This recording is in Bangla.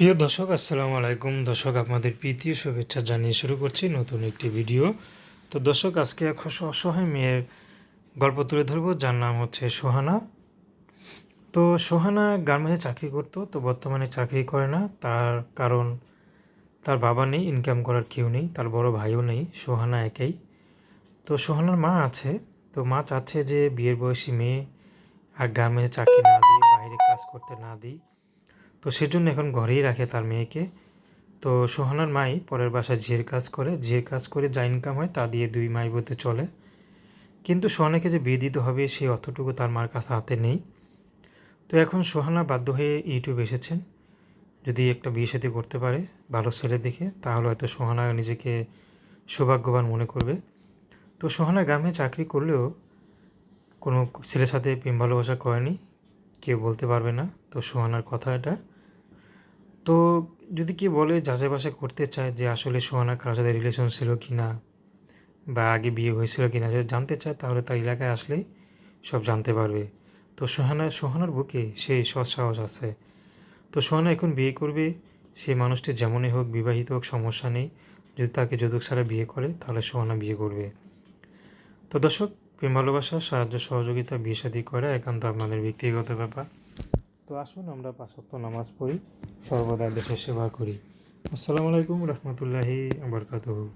প্রিয় দর্শক, আসসালামু আলাইকুম। দর্শক, আপনাদের প্রীতি শুভেচ্ছা জানিয়ে শুরু করছি নতুন একটি ভিডিও। তো দর্শক, আজকে এক অস- অসহায় মেয়ের গল্প তুলে ধরবো, যার নাম হচ্ছে সোহানা। তো সোহানা গার্মেন্টসে চাকরি করতো, তো বর্তমানে চাকরি করে না। তার কারণ, তার বাবা নেই ইনকাম করার কেউ নেই, তার বড় ভাইও নেই, সোহানা একাই। তো সোহানার মা আছে, তো মা চাচ্ছে যে বিয়ের বয়সী মেয়ে আর গার্মেন্টসে চাকরি না দিই বাইরে কাজ করতে না দিই। তো সেজন্য এখন ঘরেই রাখে তার মেয়েকে। তো সোহানার মাই পরের বাসায় ঝিয়ের কাজ করে ঝিয়ের কাজ করে যা ইনকাম হয় তা দিয়ে দুই মাই বোতে চলে। কিন্তু সোহানাকে যে বিয়ে দিতে হবে সেই অতটুকু তার মার কাছে হাতে নেই। তো এখন সোহানা বাধ্য হয়ে ইউটিউব এসেছেন। যদি একটা বিয়ে সাথে করতে পারে ভালো ছেলে দেখে, তাহলে হয়তো সোহানা নিজেকে সৌভাগ্যবান মনে করবে। তো সোহানা গ্রামে চাকরি করলেও কোনো ছেলের সাথে প্রেম ভালোবাসা করেনি। কেউ বলতে পারবে না। তো সোহানার কথা এটা। তো যদি কেউ বলে যাচাই বাছাই করতে চায় যে আসলে সোহানা কারোর সাথে রিলেশন ছিল কি না বা আগে বিয়ে হয়েছিল কি না যদি জানতে চায়, তাহলে তার এলাকায় আসলেই সব জানতে পারবে। তো সোহানা, সোহানার বুকে সেই সৎ সাহস আছে। তো সোহানা এখন বিয়ে করবে সেই মানুষটি যেমনই হোক, বিবাহিত হোক, সমস্যা নেই। যদি তাকে যৌতুক ছাড়া বিয়ে করে, তাহলে সোহানা বিয়ে করবে। তো দর্শক প্রেম ভালোবাসা, সাহায্য, সহযোগিতা বিষাদি করে একান্ত আপনাদের ব্যক্তিগত ব্যাপার। তো আসুন আমরা পাঁচক্ত নামাজ পড়ি, সর্বদা দেশের সেবা করি। আসসালামু আলাইকুম রহমতুল্লাহি আবরকাতুহ।